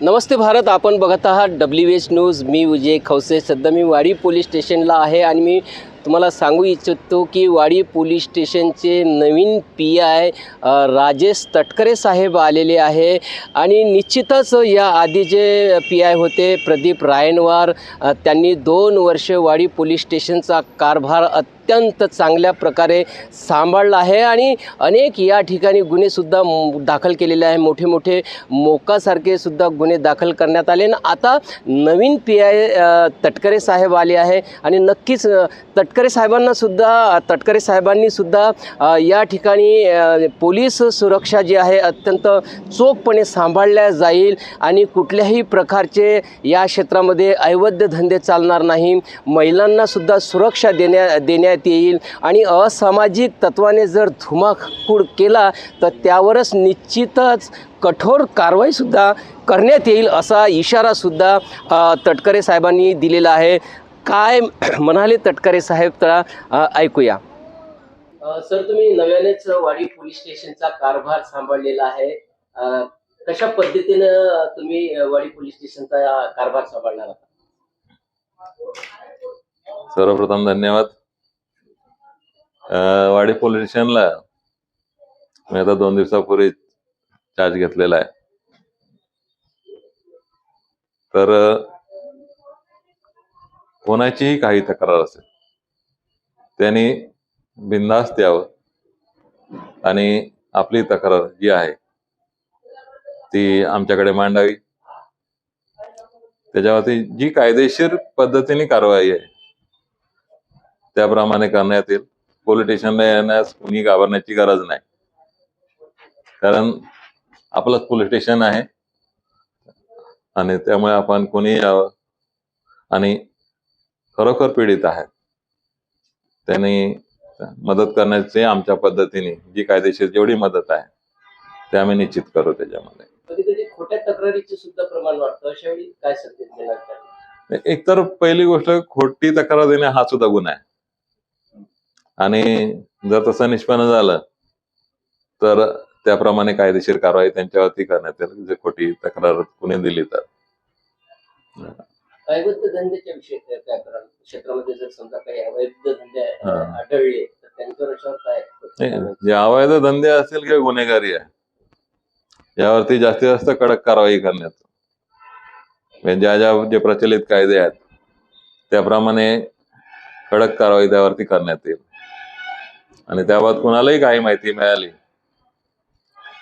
नमस्ते भारत आपण बघत आहात डब्ल्यू एच न्यूज मी विजय खवसे. सध्या मी वाडी पोलीस स्टेशनला आहे आणि मी तुम्हाला सांगू इच्छितो की वाडी पोलीस स्टेशनचे नवीन पी आय राजेश तटकरे साहेब आलेले आहे. आणि निश्चितच या आधी जे पी आय होते प्रदीप रायनवार त्यांनी दोन वर्ष वाडी पोलीस स्टेशनचा कारभार अत्यंत चांगल्या प्रकारे सांभाळला आहे. आणि अनेक या ठिकाणी गुन्हेसुद्धा दाखल केलेले आहे. मोठे मोठे मोकासारखे सुद्धा गुन्हे दाखल करण्यात आले. आणि आता नवीन पी आय तटकरे साहेब आले आहे. आणि नक्कीच अ, तटकरे साहेबांना सुद्धा तटकरे साहेबांनी सुद्धा या ठिकाणी पोलीस सुरक्षा जी आहे अत्यंत चोखपणे सांभाळल्या जाईल आणि कुठल्याही प्रकारचे या क्षेत्रामध्ये अवैध धंदे चालणार नाही. महिलांनासुद्धा सुरक्षा देण्या देण्यात येईल आणि असामाजिक तत्वाने जर धुमाकूळ केला तर त्यावरच निश्चितच कठोर कारवाईसुद्धा करण्यात येईल असा इशारासुद्धा तटकरे साहेबांनी दिलेला आहे. काय म्हणाले तटकरे साहेब तर ऐकूया. सर तुम्ही नव्यानेच वाडी पोलीस स्टेशनचा कारभार सांभाळलेला आहे. कशा पद्धतीनं तुम्ही वाडी पोलीस स्टेशनचा कारभार सांभाळणार आहात? सर्वप्रथम धन्यवाद. वाडी पोलीस स्टेशनला मी आता दोन दिवसापूर्वी चार्ज घेतलेला आहे. तर कोणाचीही काही तक्रार असेल त्यांनी बिंदास द्यावं आणि आपली तक्रार जी आहे ती आमच्याकडे मांडावी. त्याच्यावरती जी कायदेशीर पद्धतीने कारवाई आहे त्याप्रमाणे करण्यात येईल. पोलीस स्टेशनला येण्यास कुणी घाबरण्याची गरज नाही. कारण आपलंच पोलीस स्टेशन आहे आणि त्यामुळे आपण कोणी यावं. आणि खरोखर पीडित आहेत त्यांनी मदत करण्याची आमच्या पद्धतीने जी कायदेशीर जेवढी मदत आहे ते आम्ही निश्चित करू त्याच्यामध्ये. कधी कधी खोट्या तक्रारीचे सुद्धा प्रमाण वाढतं. अशा वेळी काय संकेत देणार त्याला? एकतर पहिली गोष्ट खोटी तक्रार देणे हा सुद्धा गुन्हा आहे. आणि जर तसं निष्पन्न झालं तर त्याप्रमाणे कायदेशीर कारवाई त्यांच्यावरती करण्यात येईल. जे खोटी तक्रार कुणी दिली तर. अवैध धंद्याच्या विषयी करा- क्षेत्रामध्ये जर समजा काही अवैध धंदे. आढळले तर त्यांच्यावर याच्यावर काय जे अवैध धंदे असतील किंवा गुन्हेगारी आहे. यावरती जास्तीत जास्त कडक कारवाई करण्यात. म्हणजे ज्या ज्या जे प्रचलित कायदे आहेत त्याप्रमाणे कडक कारवाई त्यावरती करण्यात येईल. आणि त्याबाबत कुणालाही काही माहिती मिळाली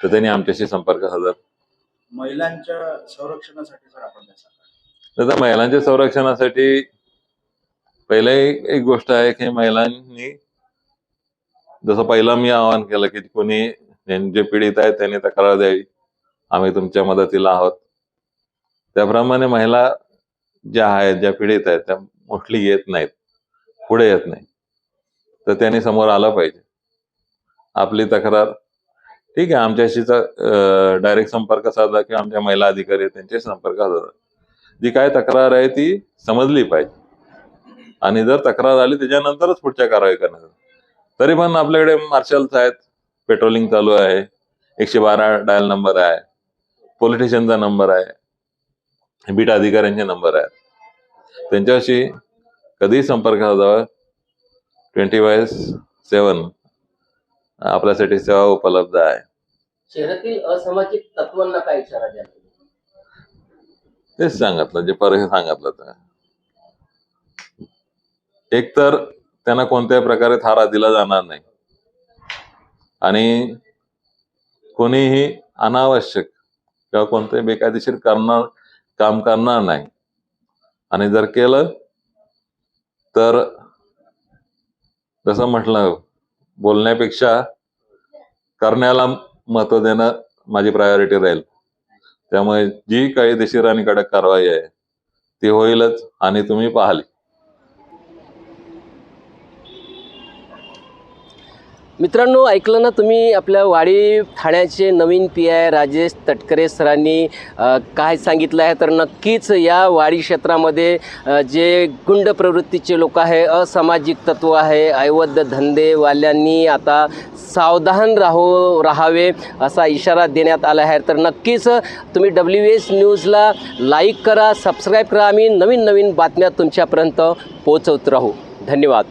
तर त्यांनी आमच्याशी संपर्क साधा. महिलांच्या संरक्षणासाठी जर आपण तर महिलांच्या संरक्षणासाठी पहिले एक गोष्ट आहे की महिलांनी जसं पहिलं मी आवाहन केलं की कोणी जे पीडित आहेत त्यांनी तक्रार द्यावी. आम्ही तुमच्या मदतीला आहोत. त्याप्रमाणे महिला ज्या आहेत ज्या पीडित आहेत त्या मोस्टली येत नाहीत. पुढे येत नाही तर त्यांनी समोर आलं पाहिजे. आपली तक्रार ठीक आहे आमच्याशी डायरेक्ट संपर्क साधला किंवा आमच्या महिला अधिकारी आहेत त्यांच्याशी संपर्क साधला. जी काय तक्रार आहे ती समजली पाहिजे. आणि जर तक्रार आली त्याच्यानंतरच पुढच्या कारवाई करण्यात तरी पण आपल्याकडे मार्शल्स आहेत पेट्रोलिंग चालू आहे एकशे बारा डायल नंबर आहे पोलीस स्टेशनचा नंबर आहे बीट अधिकाऱ्यांचे नंबर आहेत. त्यांच्याशी कधीही संपर्क साधावा. ट्वेंटी बाय सेवन आपल्यासाठी सेवा उपलब्ध आहे. शहरातील असामाजिक तत्वांना काय इशारा द्याल? तेच सांगितलं जे परत सांगितलं तर एक तर त्यांना कोणत्याही प्रकारे थारा दिला जाणार नाही. आणि कोणीही अनावश्यक किंवा कोणतेही बेकायदेशीर करणार काम करणार नाही. आणि जर केलं तर जसं म्हटलं बोलण्यापेक्षा करण्याला महत्त्व देणं माझी प्रायोरिटी राहील. त्यामुळे जी कायदेशीर आणि कडक कारवाई आहे ती होईलच आणि तुम्ही पाहाल. मित्रांनो ऐकलं ना तुम्ही आपल्या वाडी ठाण्याचे नवीन पी आय राजेश तटकरे सरांनी काय सांगितलं आहे? तर नक्कीच या वाडी क्षेत्रामध्ये जे गुंड प्रवृत्तीचे लोक आहे असामाजिक तत्व आहे ऐवद्य धंदेवाल्यांनी आता सावधान राहो राहावे असा इशारा देण्यात आला आहे. तर नक्कीच तुम्ही डब्ल्यू एस न्यूजला लाईक करा सबस्क्राईब करा. आम्ही नवीन नवीन बातम्या तुमच्यापर्यंत पोचवत राहू. धन्यवाद.